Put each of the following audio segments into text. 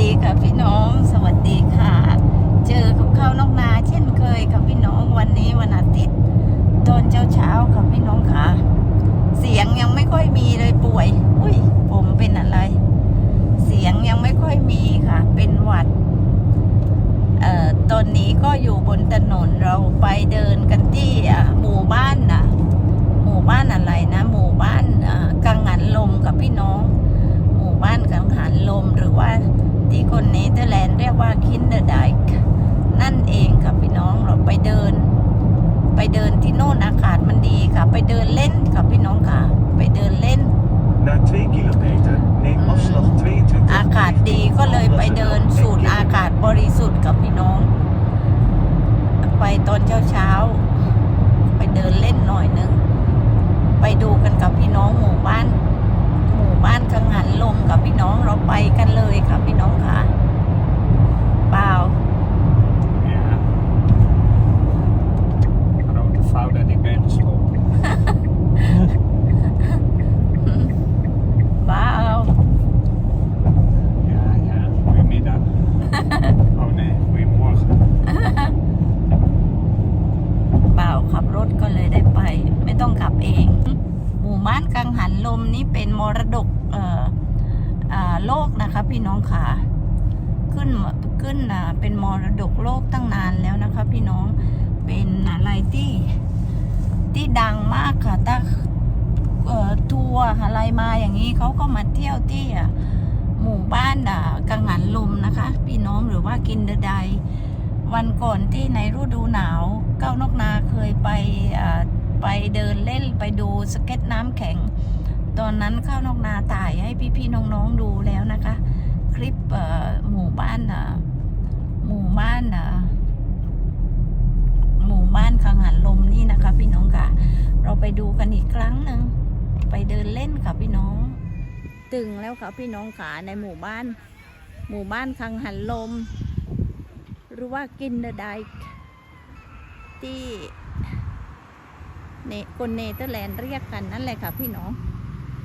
ดีค่ะพี่น้อง สวัสดีค่ะ เจอกับข้าวนอกนา เช่นเคยค่ะพี่น้องวันนี้วันอาทิตย์ตอนเช้าเช้าค่ะพี่น้องค่ะ เสียงยังไม่ค่อยมีเลยป่วย อุ้ยผมเป็นอะไร เสียงยังไม่ค่อยมีค่ะ เป็นหวัด เอ่อตอนนี้ก็อยู่บนถนนเราไปเดินกันที่อะหมู่บ้านนะหมู่บ้านอะไรนะ หมู่บ้านอ่ากังหันลมกับพี่น้อง หมู่บ้านกังหันลมหรือว่า ที่คนเนเธอร์แลนด์เรียกว่าคินเดอร์ไดค์นั่นเองค่ะพี่น้องเราไปเดิน ไปเดินที่โน่นอากาศมันดีค่ะ ไปเดินเล่นค่ะพี่น้องค่ะ ไปเดินเล่น Na 2 kilometer neem afslag 22. อากาศดีก็เลยไปเดินสูดอากาศบริสุทธิ์กับพี่น้อง ไปตอนเช้าเช้าๆไปเดินเล่นหน่อยนึง ไปดูกันกับพี่น้องหมู่บ้านหมู่ บ้านกังหันลมกับพี่น้องเราไปกันเลยค่ะพี่น้องค่ะเปล่า Ja. Grote fout dat ik ben gestopt. เปล่า Ja, ja. Goedemiddag. Oh nee, goedemorgen. เปล่าขับรถก็เลยได้ไป ไม่ต้องขับเอง หมู่บ้านกังหันลมนี้เป็นมรดกเอ่ออ่าโลกนะคะ พี่น้องค่ะขึ้นขึ้นอ่าเป็นมรดกโลกตั้งนานแล้วนะคะ พี่น้องเป็นอะไร ที่ที่ดังมากค่ะถ้าทัวร์อะไรมาอย่างนี้เขาก็มาเที่ยวที่หมู่บ้านอะกังหันลมนะคะ พี่น้องหรือว่ากินเดไดวันก่อนที่ในฤดูหนาวเก้านกนาเคยไปไปเดินเล่นไปดูสเก็ตน้ำแข็ง ตอนนั้นข้าวนกนาถ่ายให้พี่ๆน้องๆดูแล้วนะคะ คลิปหมู่บ้านหมู่บ้านอะ บ้านขังหันลมนี่นะคะ พี่น้องค่ะ เราไปดูกันอีกครั้งหนึ่งไปเดินเล่นค่ะพี่น้อง ตึงแล้วค่ะพี่น้องขาในหมู่บ้าน หมู่บ้านคังหันลม หรือว่ากินเดอะไดที่เนคนเนเธอร์แลนด์เรียกกันนั่นแหละค่ะพี่น้อง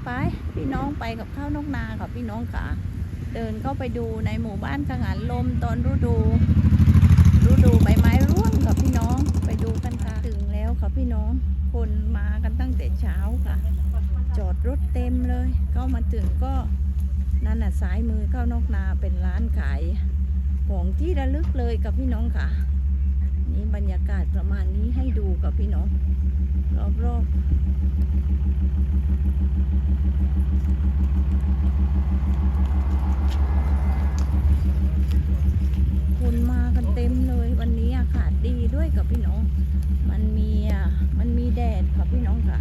ไปพี่น้องไปกับข้าวนกนาค่ะพี่น้องค่ะ เดินเข้าไปดูในหมู่บ้านกังหันลมตอนฤดูฤดูใบไม้ร่วงค่ะพี่น้อง ค่ะพี่น้อง คนมากันตั้งแต่เช้าค่ะ จอดรถเต็มเลยเข้ามาถึงก็นั่นน่ะซ้ายมือเข้านอกนาเป็นร้านขายของที่ระลึกเลยกับพี่น้องค่ะ นี่บรรยากาศประมาณนี้ให้ดูกับพี่น้องรอบๆคนมากันเต็มเลยวันนี้อากาศดีด้วยกับพี่น้อง มันมีอะมันมีแดดค่ะพี่น้องค่ะ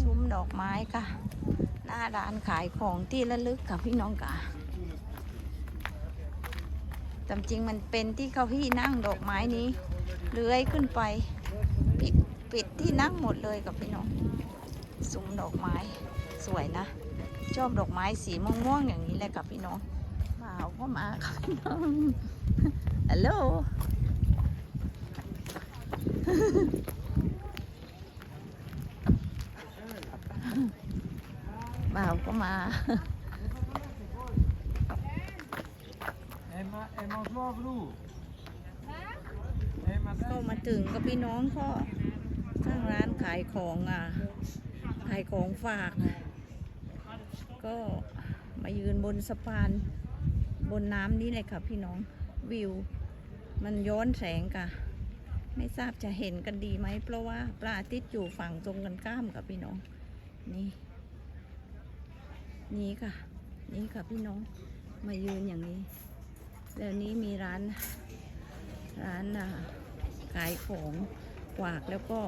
ซุ้มดอกไม้ค่ะ หน้า ร้านขายของที่ระลึกค่ะพี่น้องค่ะตามจริงมันเป็นที่เขาที่นั่งดอกไม้นี้เลื้อยขึ้นไปปิดปิดที่นั่งหมดเลยกับพี่น้องซุ้มดอกไม้สวยนะ ชอบดอกไม้สีม่วงๆอย่างนี้เลยกับพี่น้องมาเอาเข้ามาค่ะพี่น้องฮัลโหล บ่าวก็มา Hé, maar, hé, maar vlog, Roel. Hé, maar ก็มาถึงกับพี่น้องก็ข้างร้านขายของอะ ขายของฝากก็มายืนบนสะพานบนน้ำนี้เลยค่ะพี่น้องวิว มันย้อนแสงค่ะ ไม่ทราบจะเห็นกันดีไหม เพราะว่าพระอาทิตย์อยู่ฝั่งตรงกันข้ามกับพี่น้อง นี่ นี่ค่ะ นี่ค่ะพี่น้องมายืนอย่างนี้ แล้วนี้มีร้านร้านอะขายของกวากแล้วก็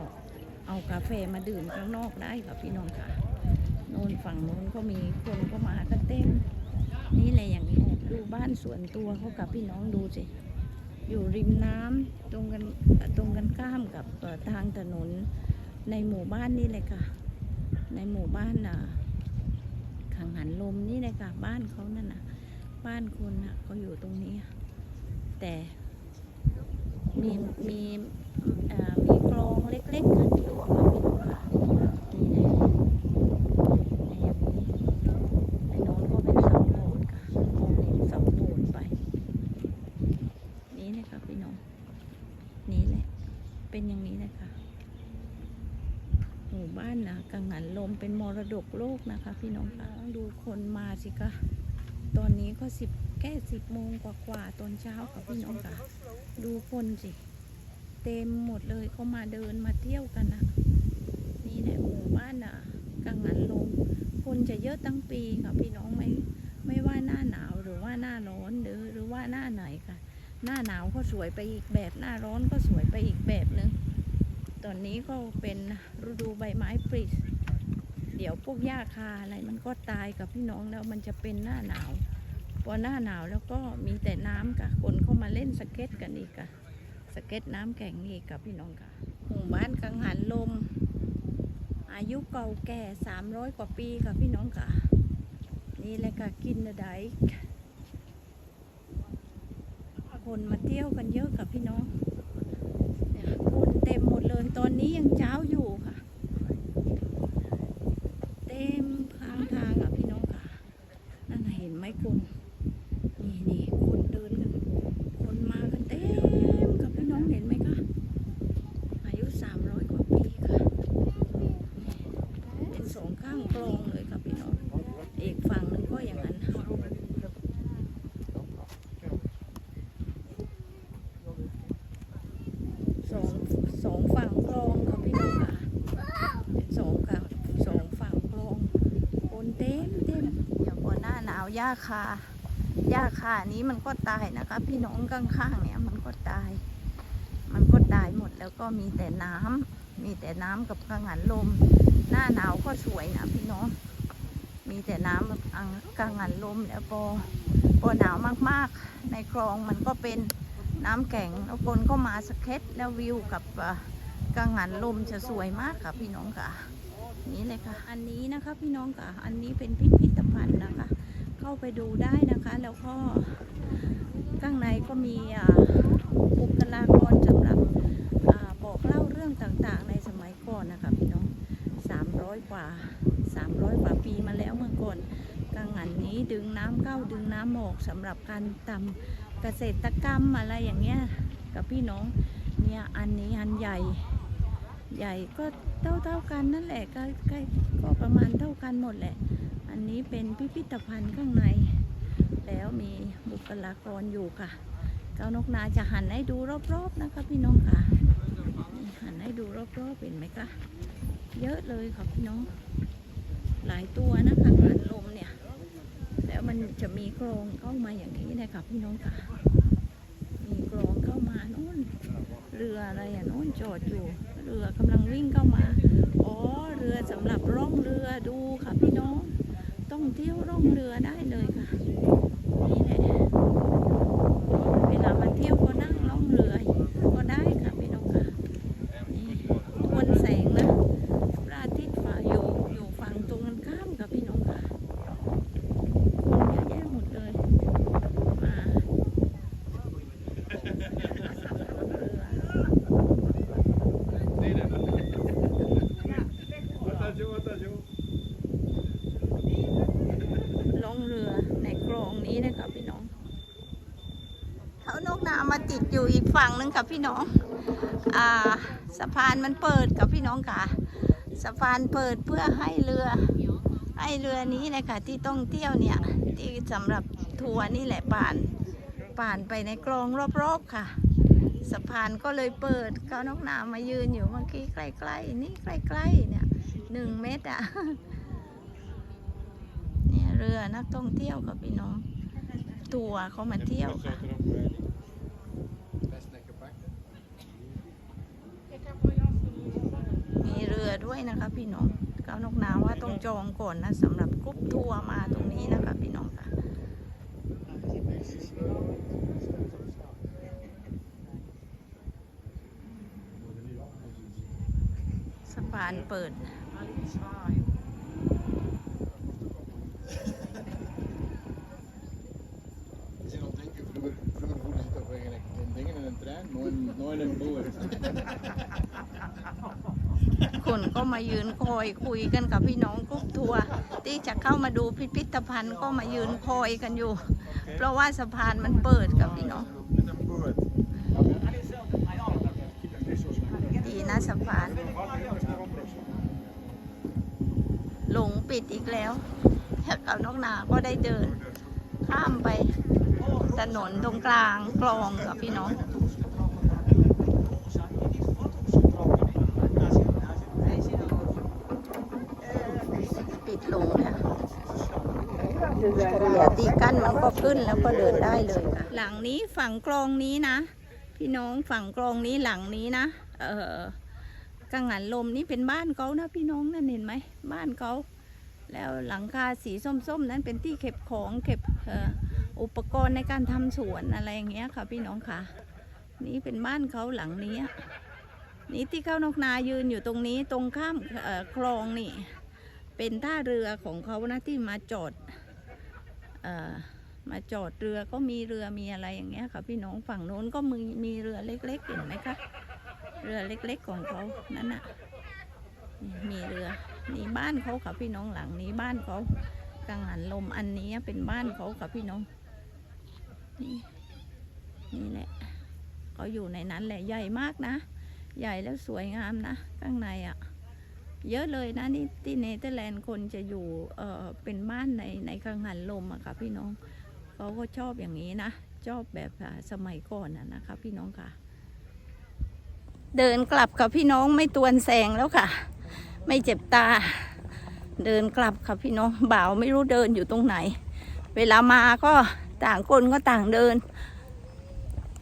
เอากาแฟมาดื่มข้างนอกได้ค่ะพี่น้องค่ะโน่นฝั่งโน้นก็มีคนก็มากันเต็มนี่แหละอย่างนี้ดูบ้านส่วนตัวเขากับพี่น้องดูสิอยู่ริมน้ำตรงกันตรงกันข้ามกับทางถนนในหมู่บ้านนี่เลยค่ะ ในหมู่บ้านอะ งหันลมนี่เลยค่ะบ้านเขานั่นน่ะบ้านคนน่ะเขาอยู่ตรงนี้ แต่มีมีอ่อมีกรองเล็กๆกันอยู่อะค่ะพี่น้องค่ะนี่เลยนี่อย่างนี้ไอ้โน้นก็เป็นเสาโบสถ์ค่ะมองเห็นเสาโบสถ์ไป นี่เลยค่ะพี่น้อง นี่แหละ เป็นอย่างนี้เลยค่ะ หมู่บ้านนะกังหันลม เป็นมรดกโลกนะคะ พี่น้องคะดูคนมาสิคะตอนนี้ก็สิบแค่สิบโมงกว่าๆตอนเช้าค่ะพี่น้องค่ะ ดูคนสิ เต็มหมดเลยเขามาเดินมาเที่ยวกันนะนี่แหละหมู่บ้านน่ะกังหันลมคนจะเยอะทั้งปีค่ะพี่น้องไม่ไม่ว่าหน้าหนาวหรือว่าหน้าร้อนหรือหรือว่าหน้าไหนค่ะ หน้าหนาวก็สวยไปอีกแบบหน้าร้อนก็สวยไปอีกแบบหนึ่งตอนนี้ก็เป็นฤดูใบไม้ผลิเดี๋ยวพวกหญ้าคาอะไรมันก็ตายกับพี่น้องแล้วมันจะเป็นหน้าหนาวพอหน้าหนาวแล้วก็มีแต่น้ำค่ะคนเข้ามาเล่นสเก็ตกันอีกค่ะสเก็ตน้ำแข็งอีกค่ะพี่น้องค่ะหมู่บ้านกังหันลม อายุเก่าแก่ 300 กว่าปีค่ะพี่น้องค่ะ นี่แหละค่ะกินไดคนมาเที่ยวกันเยอะค่ะพี่น้องเนี่ยคนเต็มหมดเลยตอนนี้ยังเช้าอยู่ค่ะ เต็มข้างทางอะพี่น้องค่ะ นั่นน่ะเห็นไหมคุณนี่นี่คนเดินกันคนมากันเต็มค่ะพี่น้องเห็นไหมคะอายุ 300 กว่าปีค่ะ เป็นสองข้างกลองเลยครับพี่น้อง อีกฝั่งนึงก็อย่างนั้นสองสองฝั่งกลองครับพี่น้องค่ะเป็นสองฝั่งสองฝั่งกลองคนเต็มเต็มเดี๋ยวพอหน้าหนาวห ญ้าคาหญ้าคานี้มันก็ตายนะคะ พี่น้องข้างๆเนี่ยมันก็ตาย มันก็ตายหมดแล้วก็มีแต่น้ำมีแต่น้ำกับกังหันลม หน้าหนาวก็สวยนะพี่น้อง มีแต่น้ำแบบอังกังหันลมแล้วพอพอหนาวมากๆ ในคลองมันก็เป็นน้ำแข็งแล้วคนก็มาสเก็ตแล้ววิวกับกังหันลมจะสวยมากค่ะพี่น้องค่ะ นี่เลยค่ะ อันนี้นะคะพี่น้องค่ะ อันนี้เป็นพิพิธภัณฑ์นะคะ เข้าไปดูได้นะคะ แล้วก็ข้างในก็มีบุคลากรสำหรับอบอกเล่าเรื่องต่างๆ ในสมัยก่อนนะคะพี่น้อง300 กว่า 300 กว่าปีมาแล้วเมื่อก่อนกังหันนี้ดึงน้ำเข้าดึงน้ำออกสำหรับการทำเกษตรกรรมอะไรอย่างเงี้ยกับพี่น้องเนี่ยอันนี้อันใหญ่ใหญ่ก็เท่าเท่าๆกันนั่นแหละก็ใกล้ก็ประมาณเท่ากันหมดแหละ อันนี้เป็นพิพิธภัณฑ์ข้างใน แล้วมีบุคลากรอยู่ค่ะ เจ้านกนาจะหันให้ดูรอบๆนะคะพี่น้องค่ะ หันให้ดูรอบๆเห็นไหมคะเยอะเลยค่ะพี่น้อง หลายตัวนะคะหันลมเนี่ย แล้วมันจะมีโครงเข้ามาอย่างนี้นะคะพี่น้องค่ะ มีโครงเข้ามาโน่นเรืออะไรอะโน่นจอดอยู่ เรือกำลังวิ่งเข้ามา อ๋อ เรือสำหรับร่องเรือดูค่ะพี่น้อง ต้องเที่ยวร่องเรือได้เลยค่ะ นี่แหละ เวลามาเที่ยวก็นั่งล่องเรือก็ได้ค่ะพี่น้องค่ะ นี่ทวนแสงนะ พระอาทิตย์ฝ่าอยู่อยู่ฝั่งตรงกันข้ามกับพี่น้องค่ะ คนเยอะแยะหมดเลย มาลงเรือในคลองนี้นะครับพี่น้อง เขานกนามาติดอยู่อีกฝั่งนึง ค่ะพี่น้องอ่าสะพานมันเปิดกับพี่น้องค่ะ สะพานเปิดเพื่อให้เรือให้เรือนี้นะคะที่ต้องเที่ยวเนี่ยที่สำหรับทัวร์นี่แหละผ่านผ่านไปในกลองรอบๆค่ะสะพานก็เลยเปิดเขานกนามายืนอยู่เมื่อกี้ใกล้ๆนี่ใกล้ๆเนี่ยหนึ่งเมตรอะเนี่ยเรือนักท่องเที่ยวกับพี่น้องทัวร์เขามาเที่ยวค่ะ เรือด้วยนะคะพี่น้องเก้านกน้าว่าต้องจองก่อนนะสำหรับกรุ๊ปทัวร์มาตรงนี้นะคะพี่น้องค่ะสะพานเปิด มายืนคอยคุยกันกับพี่น้องกรุ๊ปทัวร์ที่จะเข้ามาดูพิพิธภัณฑ์ก็มายืนคอยกันอยู่ เพราะว่าสะพานมันเปิดกับพี่น้องดีนะสะพานหลงปิดอีกแล้วแถวกับนกนาก็ได้เดิน ข้ามไปถนนตรงกลางคลองกับพี่น้อง ปิดลงเนี่ย อย่าตีกั้นมันก็ขึ้นแล้วก็เดินได้เลยค่ะหลังนี้ฝั่งกลองนี้นะ พี่น้องฝั่งกลองนี้หลังนี้นะ เออกังหันลมนี่เป็นบ้านเขานะพี่น้องนั่นเห็นไหมบ้านเขาแล้วหลังคาสีส้มๆ นั้นเป็นที่เก็บของเก็บอุปกรณ์ในการทำสวนอะไรอย่างเงี้ยค่ะ พี่น้องค่ะ นี่เป็นบ้านเขาหลังนี้นี่ที่เขานกนายืนอยู่ตรงนี้ตรงข้ามคลองนี่ เป็นท่าเรือของเขานะที่มาจอด มาจอดเรือก็มีเรือมีอะไรอย่างเงี้ยค่ะ พี่น้องฝั่งโน้นก็มีมีเรือเล็กๆเห็นไหมคะเรือเล็กๆของเขานั่นน่ะมีเรือนี่บ้านเขาค่ะพี่น้องหลังนี้บ้านเขากังหันลมอันนี้เป็นบ้านเขาค่ะพี่น้องนี่นี่แหละเขาอยู่ในนั้นแหละใหญ่มากนะ ใหญ่แล้วสวยงามนะข้างในอะ่ะ เยอะเลยนะนี่ที่เนเธอร์แลนด์คนจะอยู่เออเป็นบ้านในในกังหันลมอะค่ะพี่น้องเขาก็ชอบอย่างนี้นะชอบแบบสมัยก่อนอะนะคะพี่น้องค่ะ เดินกลับกับพี่น้องไม่ตวนแสงแล้วค่ะ ไม่เจ็บตา เดินกลับค่ะพี่น้องบ่าวไม่รู้เดินอยู่ตรงไหน เวลามาก็ต่างคนก็ต่างเดิน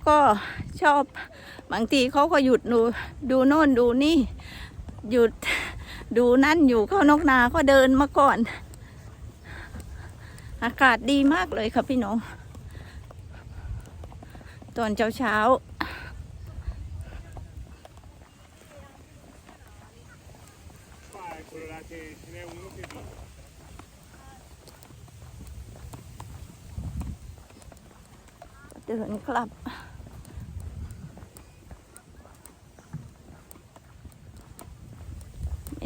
ก็ชอบบางทีเขาก็หยุดดูดูโน่นดูนี่ หยุด ดูนั่นอยู่เข้านกนาก็เดินมาก่อน อากาศดีมากเลยค่ะพี่น้อง ตอนเช้าเช้าเดินกลับ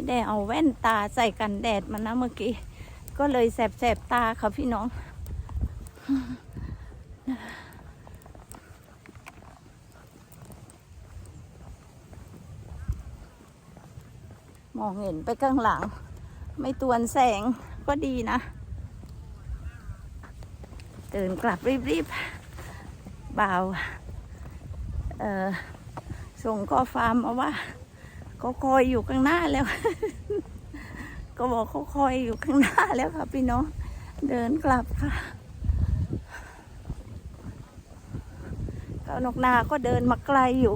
ไม่ได้เอาแว่นตาใส่กันแดดมานะเมื่อกี้ ก็เลยแสบๆตาค่ะพี่น้อง มองเห็นไปข้างหลัง ไม่ตวนแสงก็ดีนะเดินกลับรีบๆบ่าวเออส่งข้อความมาว่า เขาคอยอยู่ข้างหน้าแล้ว ก็บอกเขาคอยอยู่ข้างหน้าแล้วค่ะพี่น้อง เดินกลับค่ะก้านกนาก็เดินมาไกลอยู่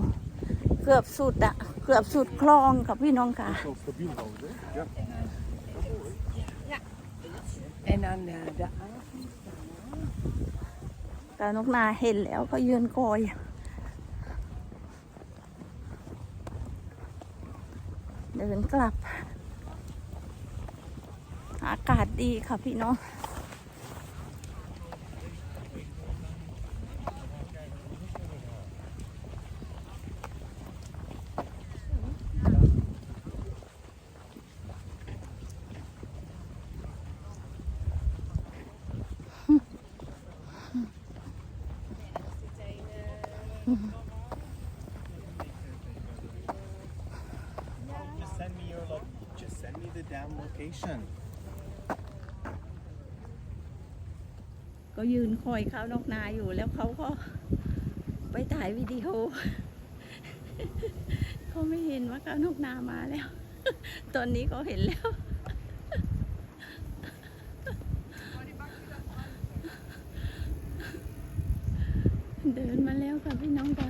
เกือบสุดอะเกือบสุดคลองค่ะพี่น้องค่ะ Zo stabiel houden, ja. En dan eh, de เก้านกนาเห็นแล้วก็ยืนคอย เดินกลับ อากาศดีค่ะพี่น้อง location ก็ยืนคอยเขานกนาอยู่แล้วเขาก็ไปถ่ายวิดีโอ เขาไม่เห็นว่าเขานกนามาแล้ว ตอนนี้เขาเห็นแล้วเดินมาแล้วค่ะพี่น้องค่ะ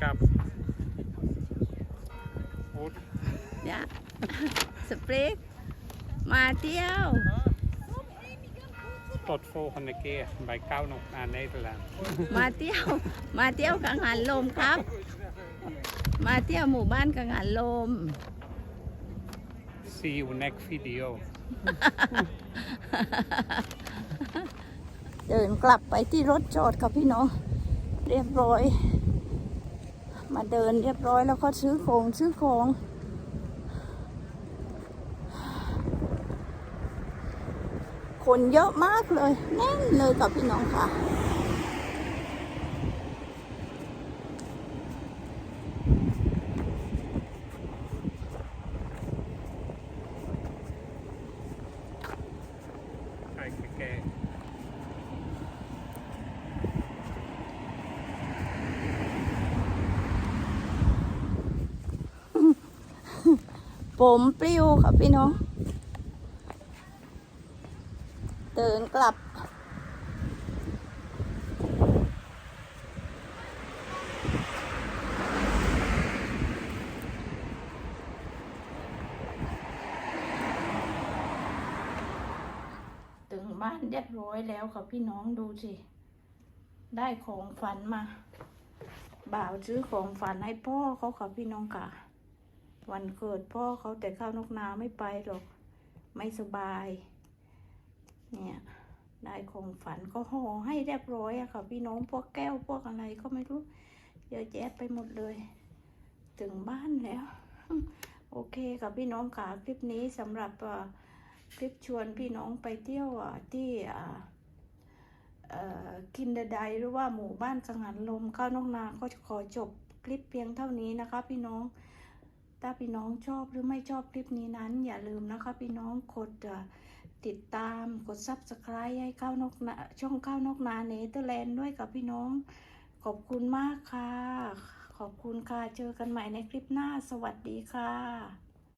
ครับโอ๊ต Ja. Spreek. Maar Theo. tot volgende keer bij Kauwnock naar Nederland. มาเที่ยว มาเที่ยวกังหันลมครับ มาเที่ยวหมู่บ้านกังหันลม See you next video. เดินกลับไปที่รถจอดกับพี่น้อง เรียบร้อย มาเดินเรียบร้อยแล้วก็ซื้อของซื้อของคนเยอะมากเลยแน่นเลยกับพี่น้องค่ะ ผมปลิวค่ะพี่น้อง เดินกลับ ถึงบ้านเรียบร้อยแล้วค่ะพี่น้องดูสิ ได้ของฝันมา บ่าวซื้อของฝันให้พ่อเขาค่ะพี่น้องค่ะ วันเกิดพ่อเขาแต่ข้าวนกนาไม่ไปหรอก ไม่สบาย เนี่ยได้ของฝันก็ห่อให้เรียบร้อยอะค่ะ พี่น้องพวกแก้วพวกอะไรก็ไม่รู้ เยอะแยะไปหมดเลย ถึงบ้านแล้ว โอเคค่ะพี่น้องค่ะคลิปนี้สำหรับคลิปชวนพี่น้องไปเที่ยวที่กินเดไดหรือว่าหมู่บ้านสังหันลมข้าวนกนาก็ขอจบคลิปเพียงเท่านี้นะคะ พี่น้อง ถ้าพี่น้องชอบหรือไม่ชอบคลิปนี้นั้น อย่าลืมนะคะพี่น้องกดติดตามกด subscribe ให้ข้าวนกนาช่องข้าวนกนาเนเธอร์แลนด์ด้วยกับพี่น้อง ขอบคุณมากค่ะ ขอบคุณค่ะ เจอกันใหม่ในคลิปหน้า สวัสดีค่ะ